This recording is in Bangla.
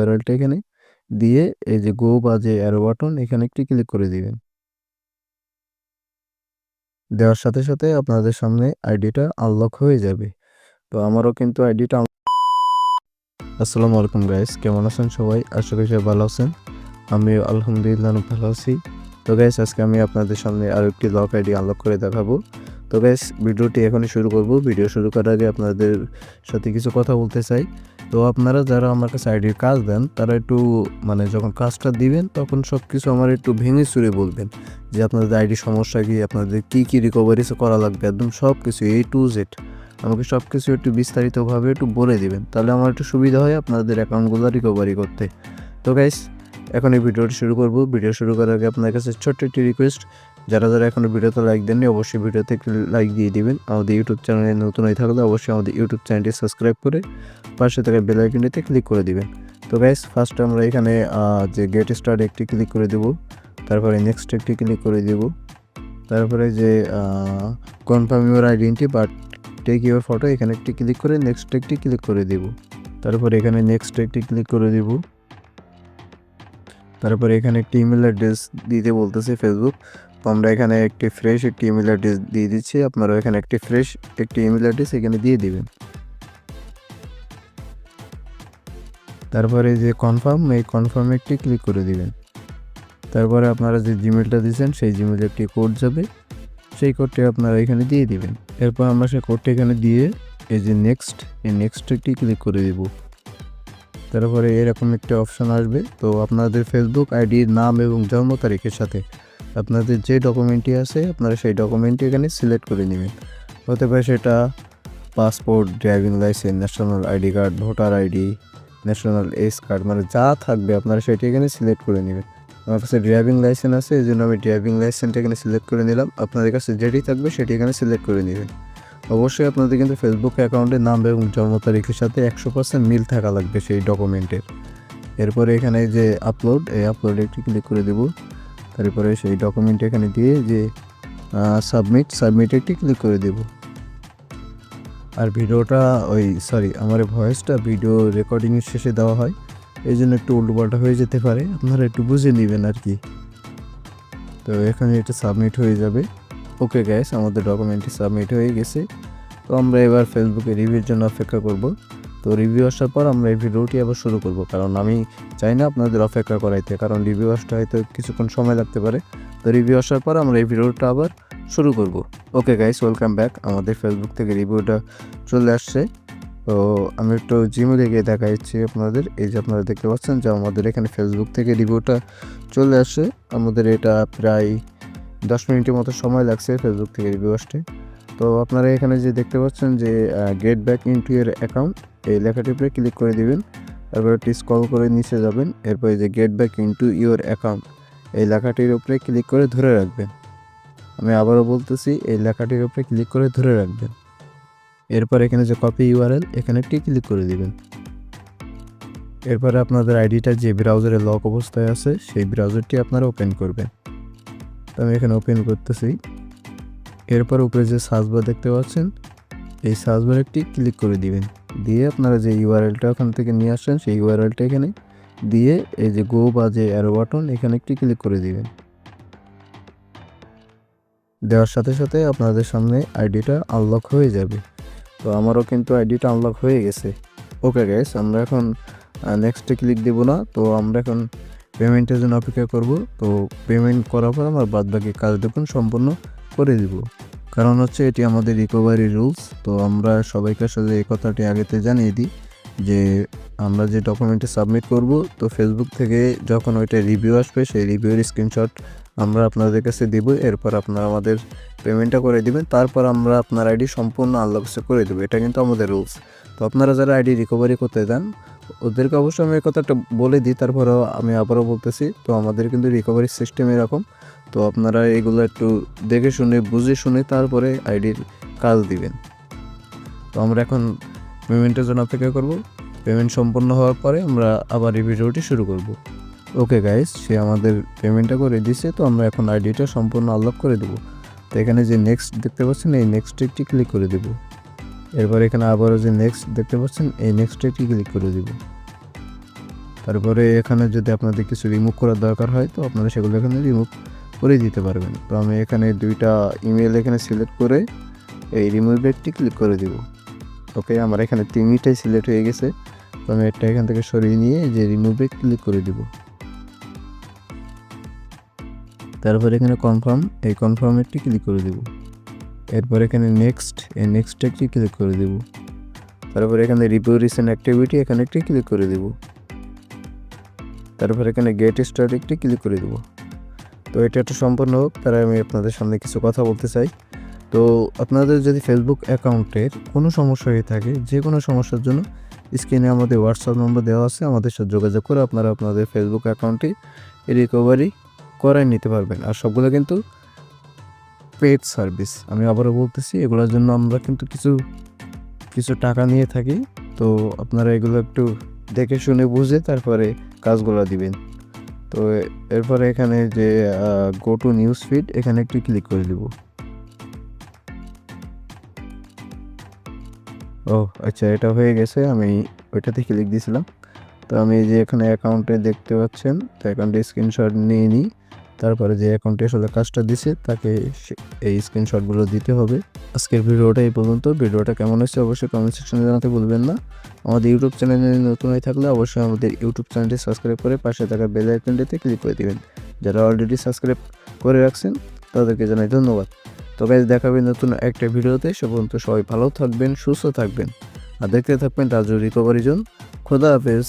ইউআরএলটা এখানে দিয়ে এই যে গো বা যে অ্যারো বাটন এখানে একটি ক্লিক করে দিবেন। দেওয়ার সাথে সাথে আপনাদের সামনে আইডিটা আনলক হয়ে যাবে। তো আমারও কিন্তু আইডিটা আসসালামু আলাইকুম গাইস কেমন আছেন সবাই? আশা করি সবাই ভালো আছেন। আমি আলহামদুলিল্লাহ ভালো আছি। তো গাইস আজকে আমি আপনাদের সামনে আরও একটি লক আইডি আনলক করে দেখাবো। তো গাইস ভিডিওটি এখনই শুরু করব। ভিডিও শুরু করার আগে আপনাদের সাথে কিছু কথা বলতে চাই। তো আপনারা যারা আমার কাছে আইডির কাজ দেন, তারা একটু মানে যখন কাজটা দিবেন, তখন সব কিছু আমার একটু ভেঙে চুরে বলবেন যে আপনাদের আইডি সমস্যা কি, আপনাদের কী কী রিকভারি করা লাগবে, একদম সব কিছু এ টু জেড আমাকে সব কিছু একটু বিস্তারিতভাবে একটু বলে দিবেন, তাহলে আমার একটু সুবিধা হয় আপনাদের অ্যাকাউন্টগুলো রিকভারি করতে। তো গাইস এখন এই ভিডিওটি শুরু করব। ভিডিও শুরু করার আগে আপনার কাছে ছোট্ট একটি রিকোয়েস্ট যারা যারা এখনও ভিডিওতে লাইক দেননি, অবশ্যই ভিডিওতে একটি লাইক দিয়ে দিবেন। আমাদের ইউটিউব চ্যানেলে নতুন হয়ে থাকলে অবশ্যই আমাদের ইউটিউব চ্যানেলটি সাবস্ক্রাইব করে পাশে থাকা বেল আইকনটিতে ক্লিক করে দিবেন। তো গাইস ফার্স্ট আমরা এখানে যে গেট স্টার্ট একটি ক্লিক করে দেব। তারপরে নেক্সট একটি ক্লিক করে দেব। তারপরে যে confirm your identity but take your photo এখানে একটি ক্লিক করে নেক্সট একটি ক্লিক করে দেব। তারপরে এখানে নেক্সট একটি ক্লিক করে দেব। তারপরে এখানে একটি ইমেল অ্যাড্রেস দিতে বলতেছে ফেসবুক আমরা এখানে একটি ফ্রেশ একটি ইমেল অ্যাড্রেস দিয়ে দিচ্ছি। আপনারা এখানে একটি ফ্রেশ একটি ইমেল অ্যাড্রেস এখানে দিয়ে দিবেন। তারপরে যে কনফার্ম এই কনফার্মে একটি ক্লিক করে দিবেন। তারপরে আপনারা যে জিমেলটা দিয়েছেন, সেই জিমেলে একটি কোড যাবে। সেই কোডটি আপনারা এখানে দিয়ে দিবেন। এরপর আমরা সেই কোডটি এখানে দিয়ে এই যে নেক্সট এই নেক্সট একটি ক্লিক করে দিব। তারপরে এরকম একটা অপশন আসবে। তো আপনাদের ফেসবুক আইডির নাম এবং জন্ম তারিখের সাথে আপনাদের যে ডকুমেন্টটি আছে, আপনারা সেই ডকুমেন্টটি এখানে সিলেক্ট করে নেবেন। হতে পারে সেটা passport driving licence national ID card voter ID national S card মানে যা থাকবে আপনারা সেটি এখানে সিলেক্ট করে নেবেন। আমার কাছে ড্রাইভিং লাইসেন্স আছে, এই জন্য আমি ড্রাইভিং লাইসেন্সটা এখানে সিলেক্ট করে নিলাম। আপনাদের কাছে যেটি থাকবে সেটি এখানে সিলেক্ট করে নেবেন। অবশ্যই আপনাদের কিন্তু ফেসবুক অ্যাকাউন্টের নাম এবং জন্ম তারিখের সাথে একশো পার্সেন্ট মিল থাকা লাগবে সেই ডকুমেন্টের এরপরে এখানে যে আপলোড এই আপলোডে একটি ক্লিক করে দেব। তারপরে সেই ডকুমেন্ট এখানে দিয়ে যে সাবমিট সাবমিট ক্লিক করে দেব। আর ভিডিওটা ওই সরি আমার ভয়েসটা ভিডিও রেকর্ডিংয়ের শেষে দেওয়া হয়। এই জন্য একটু উল্টোপাল্টা হয়ে যেতে পারে, আপনারা একটু বুঝে নেবেন আর কি। তো এখানে এটা সাবমিট হয়ে যাবে। ওকে গ্যাস আমাদের ডকুমেন্টটি সাবমিট হয়ে গেছে। তো আমরা এবার ফেসবুকে রিভিউর জন্য অপেক্ষা করব। তো রিভিউ আসার পর আমরা এই ভিডিওটি আবার শুরু করব। কারণ আমি চাই না আপনাদের অপেক্ষা করাইতে, কারণ রিভিউ আসতে হয়তো কিছুক্ষণ সময় লাগতে পারে। তো রিভিউ আসার পর আমরা এই ভিডিওটা আবার শুরু করব। ওকে গাইস ওয়েলকাম ব্যাক আমাদের ফেসবুক থেকে রিভিউটা চলে আসছে। তো আমি একটু জিমেলে গিয়ে দেখাচ্ছি আপনাদের। এই যে আপনারা দেখতে পাচ্ছেন যে আমাদের এখানে ফেসবুক থেকে রিভিউটা চলে আসে। আমাদের এটা প্রায় দশ মিনিটের মতো সময় লাগছে ফেসবুক থেকে রিভিউ আসতে। তো আপনারা এখানে যে দেখতে পাচ্ছেন যে get back into your account এই লেখাটির উপরে ক্লিক করে দিবেন। তারপর একটি স্ক্রল করে নিচে যাবেন। এরপরে যে get back into your account এই লেখাটির উপরে ক্লিক করে ধরে রাখবেন। আমি আবারও বলতেছি, এই লেখাটির উপরে ক্লিক করে ধরে রাখবেন। এরপর এখানে যে কপি ইউআরএল এখানে একটি ক্লিক করে দিবেন। এরপরে আপনাদের আইডিটা যে ব্রাউজারে লক অবস্থায় আছে, সেই ব্রাউজারটি আপনারা ওপেন করবেন। তো আমি এখানে ওপেন করতেছি। এরপর উপরে যে সার্চ বার দেখতে পাচ্ছেন, এই সার্চ বার একটি ক্লিক করে দিবেন। দিয়ে আপনারা যে ইউআরএলটা ওখান থেকে নিয়ে আসছেন, সেই ইউআরএলটা এখানে দিয়ে এই যে গো বা যে অ্যারো বাটন এখানে একটি ক্লিক করে দিবেন। দেওয়ার সাথে সাথে আপনাদের সামনে আইডিটা আনলক হয়ে যাবে। তো আমারও কিন্তু আইডিটা আনলক হয়ে গেছে। ওকে গ্যাস আমরা এখন নেক্সটে ক্লিক দেব না। তো আমরা এখন পেমেন্টের জন্য অপেক্ষা করব। তো পেমেন্ট করার পর আমার বাদ বাকি কাজ দেখুন সম্পূর্ণ। করে দিব। কারণ হচ্ছে এটি আমাদের রিকভারি রুলস তো আমরা সবাইকে সাথে এই কথাটি আগেতে জানিয়ে দিই যে আমরা যে ডকুমেন্টে সাবমিট করব, তো ফেসবুক থেকে যখন ওইটা রিভিউ আসবে, সেই রিভিউর স্ক্রিনশট আমরা আপনাদের কাছে দিব, এরপর আপনারা আমাদের পেমেন্টটা করে দিবেন, তারপর আমরা আপনার আইডি সম্পূর্ণ আনলক করে দেবো। এটা কিন্তু আমাদের রুলস তো আপনারা যারা আইডি রিকভারি করতে দেন ওদেরকে অবশ্যই আমি এই কথাটা বলে দিই, তারপরেও আমি আবারও বলতেছি, তো আমাদের কিন্তু রিকভারি সিস্টেম এরকম। তো আপনারা এগুলো একটু দেখে শুনে, বুঝে শুনে তারপরে আইডির কাজ দিবেন। তো আমরা এখন পেমেন্টের জন্য অপেক্ষা করব। পেমেন্ট সম্পন্ন হওয়ার পরে আমরা আবার এই ভিডিওটি শুরু করব। ওকে গাইস, সে আমাদের পেমেন্টটা করে দিছে, তো আমরা এখন আইডিটা সম্পূর্ণ আনলক করে দেবো। তো এখানে যে নেক্সট দেখতে পাচ্ছেন, এই নেক্সট একটি ক্লিক করে দেব। এরপর এখানে আবারও যে নেক্সট দেখতে পাচ্ছেন, এই নেক্সট একটি ক্লিক করে দেব। তারপরে এখানে যদি আপনাদের কিছু রিমুভ করার দরকার হয়, তো আপনারা সেগুলো এখানে রিমুভ করে দিতে পারবেন। তো আমি এখানে দুইটা ইমেল এখানে সিলেক্ট করে এই রিমুভ ডেটটি ক্লিক করে দিব। ওকে আমার এখানে তিনটাই সিলেক্ট হয়ে গেছে। তো আমি একটা এখান থেকে সরিয়ে নিয়ে যে রিমুভে ক্লিক করে দিব। তারপর এখানে কনফার্ম এই কনফার্মেরটি ক্লিক করে দিব। এরপর এখানে নেক্সট এই নেক্সট একটি ক্লিক করে দেব। তারপর এখানে রিভিউ রিসেন্ট অ্যাক্টিভিটি এখানে একটি ক্লিক করে দেব। তারপর এখানে গেট স্টার্ট একটি ক্লিক করে দেব। তো এটা একটা সম্পূর্ণ হোক তারা আমি আপনাদের সামনে কিছু কথা বলতে চাই। তো আপনাদের যদি ফেসবুক অ্যাকাউন্টের কোনো সমস্যা হয়ে থাকে, যে কোনো সমস্যার জন্য স্ক্রিনে আমাদের হোয়াটসঅ্যাপ নম্বর দেওয়া আছে, আমাদের সাথে যোগাযোগ করে আপনারা আপনাদের ফেসবুক অ্যাকাউন্টে রিকভারি করাই নিতে পারবেন। আর সবগুলো কিন্তু পেড সার্ভিস আমি আবারও বলতেছি, এগুলোর জন্য আমরা কিন্তু কিছু কিছু টাকা নিয়ে থাকি। তো আপনারা এগুলো একটু দেখে শুনে বুঝে তারপরে কাজগুলো দিবেন। তো এরপরে এখানে যে গো টু নিউজ ফিড এখানে একটু ক্লিক করে দিব ও আচ্ছা এটা হয়ে গেছে, আমি ওইটাতে ক্লিক দিয়েছিলাম। তো আমি যে এখানে অ্যাকাউন্টে দেখতে পাচ্ছেন, তো অ্যাকাউন্টে স্ক্রিনশট নিয়ে নিই। তারপরে যে অ্যাকাউন্টে আসলে কাজটা দিছে, তাকে এই স্ক্রিনশটগুলো দিতে হবে। আজকের ভিডিওটা এই পর্যন্ত। ভিডিওটা কেমন হয়েছে অবশ্যই কমেন্ট সেকশনে জানাতে ভুলবেন না। আমাদের ইউটিউব চ্যানেলে নতুন হয়ে থাকলে অবশ্যই আমাদের ইউটিউব চ্যানেলটি সাবস্ক্রাইব করে পাশে থাকা বেল আইকনটিতে ক্লিক করে দিবেন। যারা অলরেডি সাবস্ক্রাইব করে রাখছেন, তাদেরকে জানাই ধন্যবাদ। তো গাইজ দেখাবে নতুন একটা ভিডিওতে। সে পর্যন্ত সবাই ভালো থাকবেন, সুস্থ থাকবেন। আর দেখতে থাকবেন রাজু রিকভারি জোন খোদা হাফেজ।